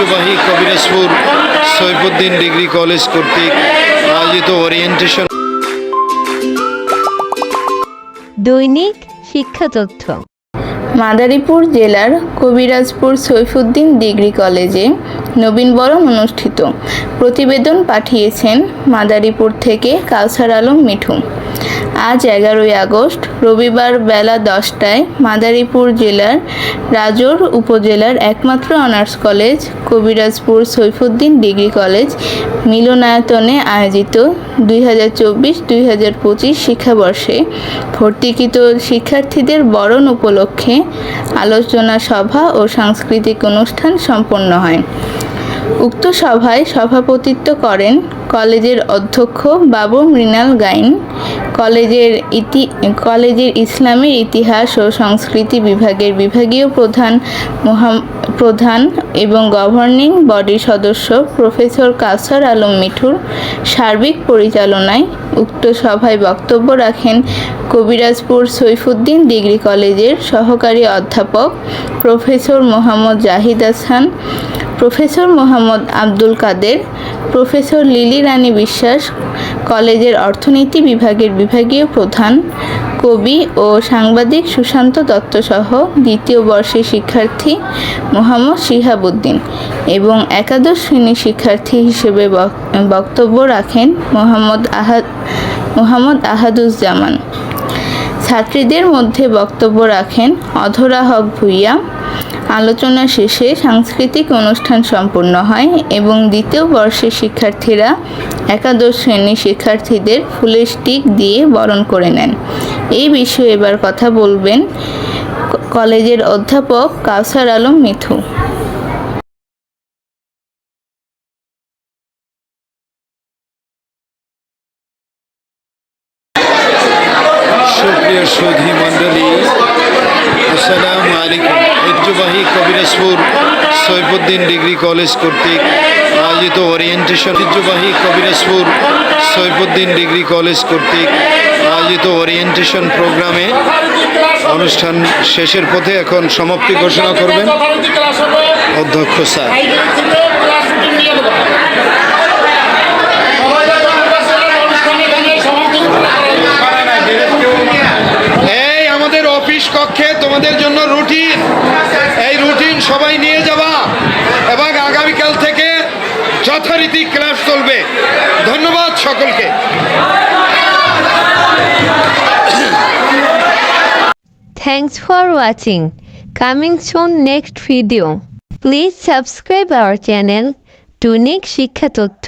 ঐতিহ্যবাহী Kabirajpur Saifuddin degree college কর্তৃক আয়োজিত ওরিয়েন্টেশন দৈনিক শিক্ষা তথ্য। মাদারীপুর জেলার কবিরাজপুর সৈফুদ্দিন ডিগ্রি কলেজে নবীনবরণ অনুষ্ঠিত। প্রতিবেদন পাঠিয়েছেন মাদারীপুর থেকে কাউসার আলম মিঠু। আজ এগারোই আগস্ট রবিবার বেলা দশটায় মাদারীপুর জেলার রাজোর উপজেলার একমাত্র honours college, Kabirajpur Saifuddin degree college মিলনায়তনে আয়োজিত দুই হাজার চব্বিশ দুই হাজার পঁচিশ শিক্ষাবর্ষে ভর্তিকৃত শিক্ষার্থীদের বরণ উপলক্ষে আলোচনা সভা ও সাংস্কৃতিক অনুষ্ঠান সম্পন্ন হয়। উক্ত সভায় সভাপতিত্ব করেন কলেজের অধ্যক্ষ বাবু মৃণাল গাইন। কলেজের ইতি, কলেজের ইসলামের ইতিহাস ও সংস্কৃতি বিভাগের বিভাগীয় প্রধান মোহাম- প্রধান এবং গভর্নিং বডির সদস্য প্রফেসর কাউসার আলম মিঠুর সার্বিক পরিচালনায় উক্ত সভায় বক্তব্য রাখেন কবিরাজপুর সৈফুদ্দিন ডিগ্রি কলেজের সহকারী অধ্যাপক professor Mohammad Zahid Hasan professor Mohammad Abdul Kader, professor Lily Rani Biswas, কলেজের অর্থনীতি বিভাগের বিভাগীয় প্রধান, কবি ও সাংবাদিক সুশান্ত দত্ত সহ দ্বিতীয় বর্ষের শিক্ষার্থী মোহাম্মদ শিহাবুদ্দিন এবং একাদশ শ্রেণির শিক্ষার্থী হিসেবে বক্তব্য রাখেন মোহাম্মদ আহাদ, মোহাম্মদ আহাদুজ্জামান। ছাত্রীদের মধ্যে বক্তব্য রাখেন অধরা হক ভুইয়া আলোচনা শেষে সাংস্কৃতিক অনুষ্ঠান সম্পন্ন হয় এবং দ্বিতীয় বর্ষের শিক্ষার্থীরা একাদশ শ্রেণির শিক্ষার্থীদের ফুলের স্টিক দিয়ে বরণ করে নেন। এই বিষয়ে এবার কথা বলবেন কলেজের অধ্যাপক কাউসার আলম মিথু। সুপ্রিয় সুধী মণ্ডলী, আসসালামু আলাইকুম। ঐতিহ্যবাহী কবিরাজপুর সৈফুদ্দিন ডিগ্রি কলেজ কর্তৃক আয়োজিত ওরিয়েন্টেশন ঐতিহ্যবাহী কবিরাজপুর সৈফুদ্দিন ডিগ্রি কলেজ কর্তৃক আয়োজিত ওরিয়েন্টেশন প্রোগ্রামে অনুষ্ঠান শেষের পথে এখন সমাপ্তি ঘোষণা করবেন। অধ্যক্ষ স্যার। তোমাদের জন্য রুটিন এই রুটিন সবাই নিয়ে যাবা এবং আগামীকাল থেকে যথারীতি ক্লাস চলবে। ধন্যবাদ সকলকে। Thanks for watching coming soon next video please subscribe our channel to next শিক্ষা তথ্য